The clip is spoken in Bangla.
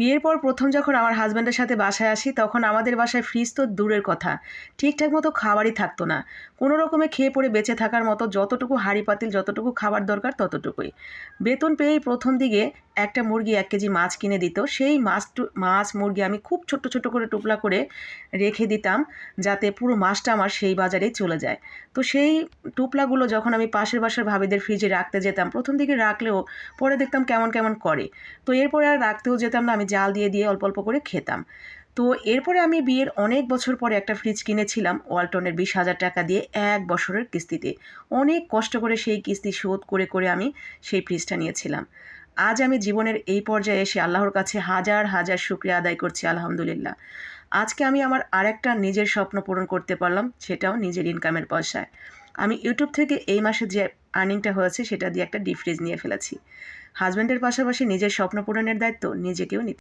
বিয়ের পর প্রথম যখন আমার হাজব্যান্ডের সাথে বাসায় আসি, তখন আমাদের বাসায় ফ্রিজ তো দূরের কথা। ঠিকঠাক মতো খাবারই থাকতো না। কোনো রকমে খেয়ে পড়ে বেঁচে থাকার মতো যতটুকু হাঁড়ি পাতিল, যতটুকু খাবার দরকার ততটুকুই। বেতন পেয়েই প্রথম দিকে একটা মুরগি এক কেজি মাছ কিনে দিত। সেই মাছ মাছ মুরগি আমি খুব ছোট্ট ছোট করে টুকলা করে রেখে দিতাম যাতে পুরো মাছটা আমার সেই বাজারেই চলে যায়। তো সেই টুপলাগুলো যখন আমি পাশের বাসার ভাবিদের ফ্রিজে রাখতে যেতাম, প্রথম দিকে রাখলেও পরে দেখতাম কেমন কেমন করে। তো এরপরে আর রাখতেও যেতাম না, আমি জাল দিয়ে দিয়ে অল্প অল্প করে খেতাম। তো এরপরে আমি বিয়ের অনেক বছর পরে একটা ফ্রিজ কিনেছিলাম ওয়ালটনের বিশ হাজার টাকা দিয়ে এক বছরের কিস্তিতে। অনেক কষ্ট করে সেই কিস্তি শোধ করে করে আমি সেই ফ্রিজটা নিয়েছিলাম। আজ আমি জীবনের এই পর্যায়ে এসে আল্লাহর কাছে হাজার হাজার শুক্রিয়া আদায় করছি, আলহামদুলিল্লাহ। আজকে আমি আমার আরেকটা নিজের স্বপ্ন পূরণ করতে পারলাম, সেটাও নিজের ইনকামের পয়সায়। আমি ইউটিউব থেকে এই মাসে যে আর্নিংটা হয়েছে, সেটা দিয়ে একটা ডিফ্রিজ নিয়ে ফেলেছি। হাজব্যান্ডের পাশাপাশি নিজের স্বপ্ন পূরণের দায়িত্ব নিজেকেও নিতে